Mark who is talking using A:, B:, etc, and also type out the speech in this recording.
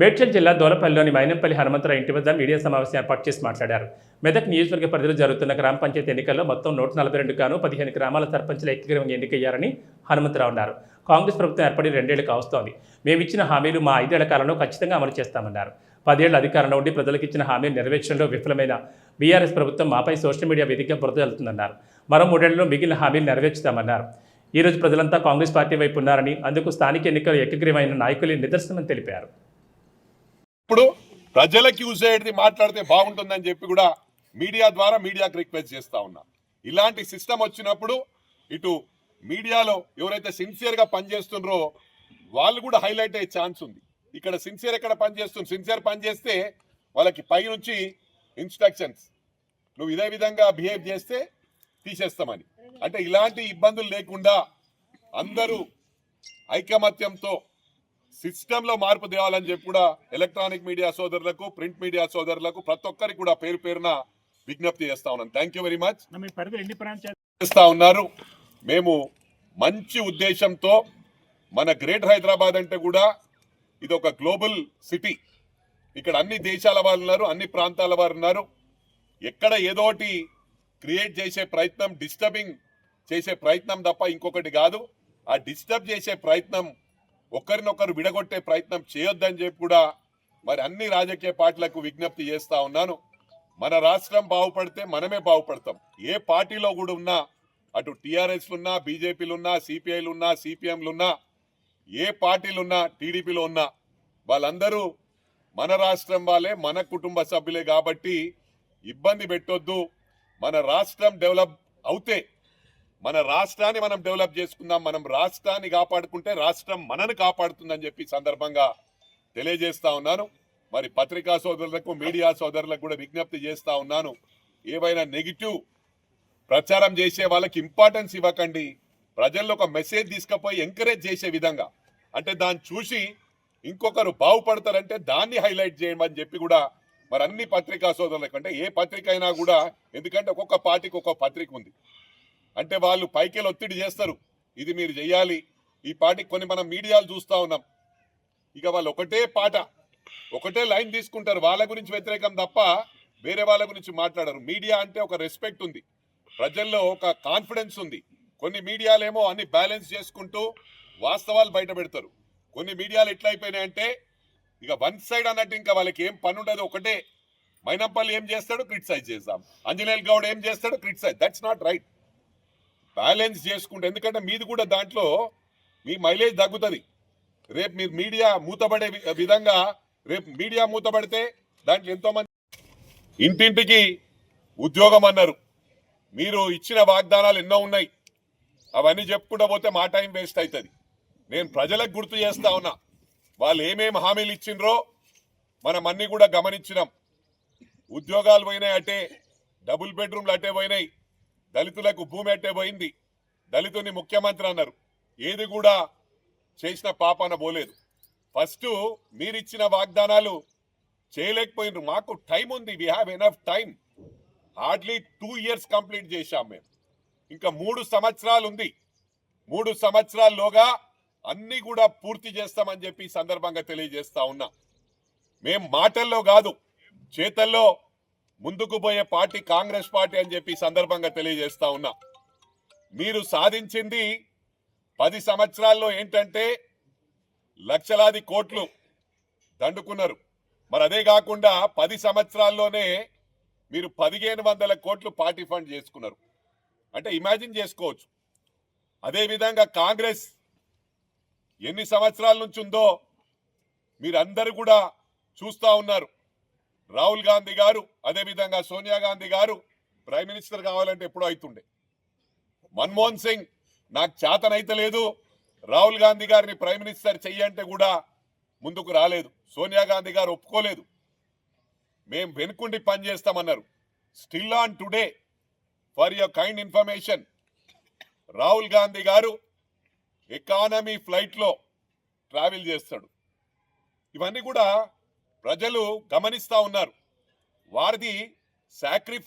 A: మేడ్చల్ జిల్లా దోలపల్లిలోని మైనంపల్లి హనుమంతరావు ఇంటి వద్ద మీడియా సమావేశం ఏర్పాటు చేసి మాట్లాడారు. మెదక్ నియోజకవర్గ పరిధిలో జరుగుతున్న గ్రామ పంచాయతీ ఎన్నికల్లో మొత్తం నూట నలభై రెండు గాను పదిహేను గ్రామాల సర్పంచ్ల ఏకగ్రీవంగా ఎన్నికయ్యారని హనుమంతరావు అన్నారు. కాంగ్రెస్ ప్రభుత్వం ఏర్పడి రెండేళ్ళు కావస్తోంది మేమిచ్చిన హామీలు మా ఐదేళ్ళ కాలంలో ఖచ్చితంగా అమలు చేస్తామన్నారు. పదేళ్ళ అధికారంలో ఉండి ప్రజలకు ఇచ్చిన హామీలు నెరవేర్చడంలో విఫలమైన బీఆర్ఎస్ ప్రభుత్వం మాపై సోషల్ మీడియా వేదికగా బురద జల్లుతుందన్నారు. మరో మూడేళ్ళలో మిగిలిన హామీలు నెరవేర్చుతామన్నారు. ఈ రోజు ప్రజలంతా కాంగ్రెస్ పార్టీ వైపు ఉన్నారని అందుకు స్థానిక ఎన్నికలు ఏకగ్రీవమైన నాయకులే నిదర్శనమని తెలిపారు.
B: ఇప్పుడు ప్రజలకు యూజ్ అయ్యేది మాట్లాడితే బాగుంటుందని చెప్పి కూడా మీడియా ద్వారా మీడియాకి రిక్వెస్ట్ చేస్తా ఉన్నా. ఇలాంటి సిస్టమ్ వచ్చినప్పుడు ఇటు మీడియాలో ఎవరైతే సిన్సియర్గా పనిచేస్తున్నారో వాళ్ళు కూడా హైలైట్ అయ్యే ఛాన్స్ ఉంది. ఇక్కడ సిన్సియర్ ఎక్కడ పనిచేస్తుంది సిన్సియర్ పనిచేస్తే వాళ్ళకి పైనుంచి ఇన్స్ట్రక్షన్స్ నువ్వు ఇదే విధంగా బిహేవ్ చేస్తే తీసేస్తామని. అంటే ఇలాంటి ఇబ్బందులు లేకుండా అందరూ ఐకమత్యంతో సిస్టంలో మార్పు తేవాలని చెప్పి కూడా ఎలక్ట్రానిక్ మీడియా సోదరులకు ప్రింట్ మీడియా సోదరులకు ప్రతి ఒక్కరికి కూడా పేరు పేరున విజ్ఞప్తి చేస్తా ఉన్నాను థ్యాంక్ యూ వెరీ మచ్ చేస్తా ఉన్నారు. మేము మంచి ఉద్దేశంతో మన గ్రేటర్ హైదరాబాద్ అంటే కూడా ఇది ఒక గ్లోబల్ సిటీ. ఇక్కడ అన్ని దేశాల వాళ్ళు ఉన్నారు అన్ని ప్రాంతాల వారు ఉన్నారు. ఎక్కడ ఏదోటి క్రియేట్ చేసే ప్రయత్నం డిస్టర్బింగ్ చేసే ప్రయత్నం తప్ప ఇంకొకటి కాదు. ఆ డిస్టర్బ్ చేసే ప్రయత్నం ఒకరినొకరు విడగొట్టే ప్రయత్నం చేయొద్దని చెప్పి కూడా మరి అన్ని రాజకీయ పార్టీలకు విజ్ఞప్తి చేస్తా ఉన్నాను. మన రాష్ట్రం బాగుపడితే మనమే బాగుపడతాం. ఏ పార్టీలో కూడా ఉన్నా అటు టీఆర్ఎస్ ఉన్నా బీజేపీలు ఉన్నా సిపిఐలు ఉన్నా సిపిఎంలు ఉన్నా ఏ పార్టీలు ఉన్నా టీడీపీలో ఉన్నా వాళ్ళందరూ మన రాష్ట్రం వాళ్ళే మన కుటుంబ సభ్యులే కాబట్టి ఇబ్బంది పెట్టొద్దు. మన రాష్ట్రం డెవలప్ అవుతే మన రాష్ట్రాన్ని మనం డెవలప్ చేసుకుందాం మనం రాష్ట్రాన్ని కాపాడుకుంటే రాష్ట్రం మనను కాపాడుతుందని చెప్పి సందర్భంగా తెలియజేస్తా ఉన్నాను. మరి పత్రికా సోదరులకు మీడియా సోదరులకు కూడా విజ్ఞప్తి చేస్తా ఉన్నాను. ఏవైనా నెగిటివ్ ప్రచారం చేసే వాళ్ళకి ఇంపార్టెన్స్ ఇవ్వకండి. ప్రజల్లో ఒక మెసేజ్ తీసుకుపోయి ఎంకరేజ్ చేసే విధంగా. అంటే దాన్ని చూసి ఇంకొకరు బాగుపడతారంటే దాన్ని హైలైట్ చేయమని చెప్పి కూడా మరి అన్ని పత్రికా సోదరులకు అంటే ఏ పత్రిక అయినా కూడా ఎందుకంటే ఒక్కొక్క పార్టీకి ఒక్కొక్క పత్రిక ఉంది. అంటే వాళ్ళు పైకెళ్ళి ఒత్తిడి చేస్తారు. ఇది మీరు చేయాలి ఈ పాటికి కొన్ని మనం మీడియాలు చూస్తూ ఉన్నాం. ఇక వాళ్ళు ఒకటే పాట ఒకటే లైన్ తీసుకుంటారు. వాళ్ళ గురించి వ్యతిరేకం తప్ప వేరే వాళ్ళ గురించి మాట్లాడరు. మీడియా అంటే ఒక రెస్పెక్ట్ ఉంది. ప్రజల్లో ఒక కాన్ఫిడెన్స్ ఉంది. కొన్ని మీడియాలేమో అన్ని బ్యాలెన్స్ చేసుకుంటూ వాస్తవాలు బయట పెడతారు. కొన్ని మీడియాలు ఎట్లయిపోయినాయంటే ఇక వన్ సైడ్ అన్నట్టు ఇంకా వాళ్ళకి ఏం పని ఉండదు. ఒకటే. మైనంపల్లి ఏం చేస్తాడో క్రిటిసైజ్ చేద్దాం అంజనేల్ గౌడ్ ఏం చేస్తాడో criticize. That's not right balance చేసుకుంటే ఎందుకంటే మీది కూడా దాంట్లో మీ మైలేజ్ తగ్గుతుంది. రేపు మీరు మీడియా మూతపడే విధంగా రేపు మీడియా మూతపడితే దాంట్లో ఎంతో మంది ఇంటింటికి ఉద్యోగం అన్నారు. మీరు ఇచ్చిన వాగ్దానాలు ఎన్నో ఉన్నాయి. అవన్నీ చెప్పుకుంటూ పోతే మా టైం వేస్ట్ అవుతుంది నేను ప్రజలకు గుర్తు చేస్తా ఉన్నా. వాళ్ళు ఏమేమి హామీలు ఇచ్చిండ్రో మనం అన్ని కూడా గమనించినాం. ఉద్యోగాలు పోయినాయి అటే డబుల్ బెడ్రూమ్లు అటే పోయినాయి. దళితులకు భూమి అట్టే పోయింది. దళితుని ముఖ్యమంత్రి అన్నారు. ఏది కూడా చేసిన పాపాన పోలేదు. ఫస్ట్ మీరిచ్చిన వాగ్దానాలు చేయలేకపోయినారు. మాకు టైం ఉంది. We have enough time hardly two years complete చేశాం మేము. ఇంకా మూడు సంవత్సరాలు ఉంది. మూడు సంవత్సరాల్లోగా అన్నీ కూడా పూర్తి చేస్తామని చెప్పి సందర్భంగా తెలియజేస్తా ఉన్నా. మేం మాటల్లో కాదు చేతల్లో ముందుకు పోయే పార్టీ కాంగ్రెస్ పార్టీ అని చెప్పి సందర్భంగా తెలియజేస్తా ఉన్నా. మీరు సాధించింది పది సంవత్సరాల్లో ఏంటంటే లక్షలాది కోట్లు దండుకున్నారు. మరి అదే కాకుండా పది సంవత్సరాల్లోనే మీరు పదిహేను వందల కోట్లు పార్టీ ఫండ్ చేసుకున్నారు. అంటే ఇమాజిన్ చేసుకోవచ్చు. అదేవిధంగా కాంగ్రెస్ ఎన్ని సంవత్సరాల నుంచి ఉందో మీరందరూ కూడా చూస్తూ ఉన్నారు. రాహుల్ గాంధీ గారు అదేవిధంగా సోనియా గాంధీ గారు ప్రైమ్ మినిస్టర్ కావాలంటే ఎప్పుడో అవుతుండే మన్మోహన్ సింగ్ నాకు చేతనైతే లేదు రాహుల్ గాంధీ గారిని ప్రైమ్ మినిస్టర్ చెయ్యంటే కూడా ముందుకు రాలేదు. సోనియా గాంధీ గారు ఒప్పుకోలేదు. మేం వెనుకుండి పనిచేస్తామన్నారు still on today for your kind information Rahul Gandhi గారు ఎకానమీ ఫ్లైట్లో ట్రావెల్ చేస్తాడు. ఇవన్నీ కూడా ప్రజలు గమనిస్తా ఉన్నారు. వారిది సాక్రిఫైస్